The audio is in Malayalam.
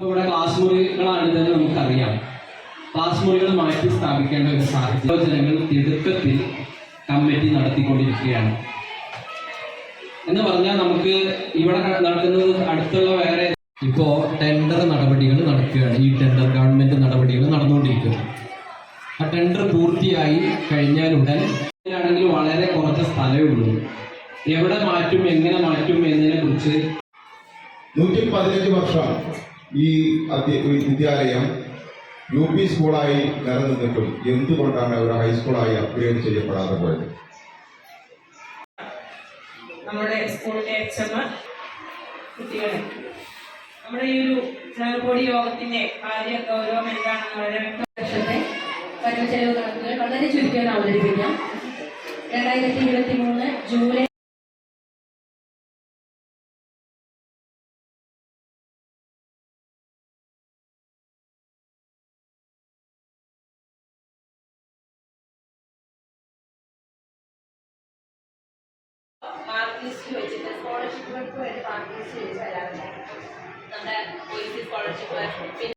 ഇവിടെ ക്ലാസ് മുറികളാണ് തന്നെ നമുക്കറിയാം. ക്ലാസ് മുറികൾ മാറ്റി സ്ഥാപിക്കേണ്ട ഒരു സാഹചര്യം. ജനങ്ങൾ തിടുക്കത്തിൽ കമ്മിറ്റി നടത്തിക്കൊണ്ടിരിക്കുകയാണ്. എന്ന് പറഞ്ഞാൽ നമുക്ക് ഇവിടെ നടക്കുന്നത് അടുത്തുള്ള വേറെ ഇപ്പോ ടെൻഡർ നടപടികൾ നടക്കുകയാണ്. ഈ ടെൻഡർ ഗവൺമെന്റ് നടപടികൾ നടന്നുകൊണ്ടിരിക്കുകയാണ്. ആ ടെൻഡർ പൂർത്തിയായി കഴിഞ്ഞാൽ കഴിഞ്ഞാലുടൻ ആണെങ്കിൽ വളരെ കുറച്ച് സ്ഥലമേ ഉള്ളൂ. എവിടെ മാറ്റും എങ്ങനെ മാറ്റും എന്നതിനെ കുറിച്ച് നൂറ്റി പതിനഞ്ച് വർഷം. ഈ വിദ്യാലയം യു പി സ്കൂളായി നിലനിന്നിട്ടും എന്തുകൊണ്ടാണ് ഒരു ഹൈസ്കൂളായി അപ്ഗ്രേഡ് ചെയ്യപ്പെടാതെ പോയത്? നമ്മുടെ സ്കൂളിലെ നമ്മുടെ ഈ ഒരു ജനകോടി യോഗത്തിന്റെ കാര്യ ഗൗരവം എന്താണെന്ന് വളരെ കണക്കുകൾ വളരെ ചുരുക്കിയാണ് അവതരിപ്പിക്കാം. രണ്ടായിരത്തി ഇരുപത്തി മൂന്ന് ജൂലൈ লিস্ট হয়েছে তো স্কলারশিপ তো এটা পাবলিশ হয়েছে আমরা ওই যে স্কলারশিপ